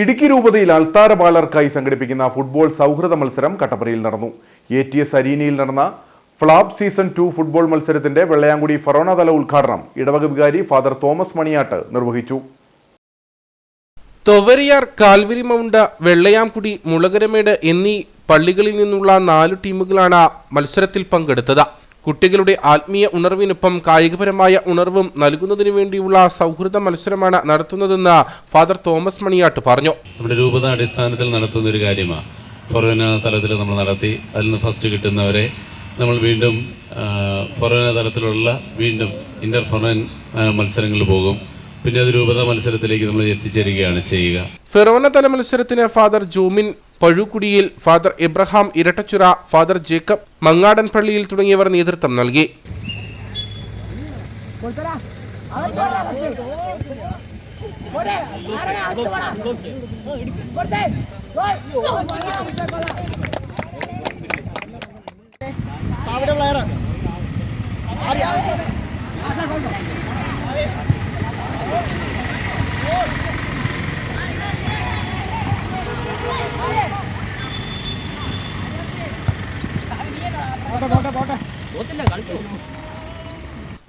ഇടുക്കി രൂപതയിൽ അൾത്താര ബാലർക്കായി സംഘടിപ്പിക്കുന്ന ഫുട്ബോൾ സൗഹൃദ മത്സരം കട്ടപ്പനയിൽ നടന്നു. എ ടി എസ് അരീനയിൽ നടന്ന ഫ്ലാബ് സീസൺ ടു ഫുട്ബോൾ മത്സരത്തിന്റെ വെള്ളയാങ്കുടി ഫറോണതല ഉദ്ഘാടനം ഇടവക വികാരി ഫാദർ തോമസ് മണിയാട്ട് നിർവഹിച്ചു. തൊവരിയാർ കാൽവരി മൗണ്ട വെള്ളയാംകുടി മുളകരമേട് എന്നീ പള്ളികളിൽ നിന്നുള്ള നാലു ടീമുകളാണ് മത്സരത്തിൽ പങ്കെടുത്തത്. കുട്ടികളുടെ ആത്മീയ ഉണർവിനൊപ്പം കായികപരമായ ഉണർവും നൽകുന്നതിനു വേണ്ടിയുള്ള സൗഹൃദ മത്സരമാണ് നടത്തുന്നതെന്ന് ഫാദർ തോമസ് മണിയാട്ട് പറഞ്ഞു. നമ്മുടെ രൂപത അടിസ്ഥാനത്തിൽ നടത്തുന്ന ഒരു കാര്യമാണ് ഫൊറോന തലത്തിൽ നമ്മൾ നടത്തി അതിൽ നിന്ന് ഫസ്റ്റ് കിട്ടുന്നവരെ നമ്മൾ വീണ്ടും ഫൊറോന തലത്തിലുള്ള വീണ്ടും ഇന്റർ ഫൊറോൻ മത്സരങ്ങളിൽ പോകും. പിന്നെ അത് രൂപത മത്സരത്തിലേക്ക് നമ്മൾ എത്തിച്ചേരുകയാണ് ചെയ്യുക. ഫെറോന തല മത്സരത്തിന് father Jomin പഴുക്കുടിയിൽ father Ibraham Irattachira father Jacob Mangadan പള്ളിയിൽ തുടങ്ങിയവർ നേതൃത്വം നൽകി.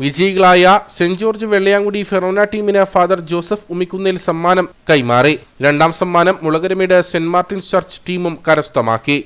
വിജയികളായ സെന്റ് ജോർജ് വെള്ളയാങ്കുടി ഫെറോന ടീമിന് ഫാദർ ജോസഫ് ഉമിക്കുന്നേൽ സമ്മാനം കൈമാറി. രണ്ടാം സമ്മാനം മുളകരമേട് സെന്റ് മാർട്ടിൻസ് ചർച്ച് ടീമും കരസ്ഥമാക്കി.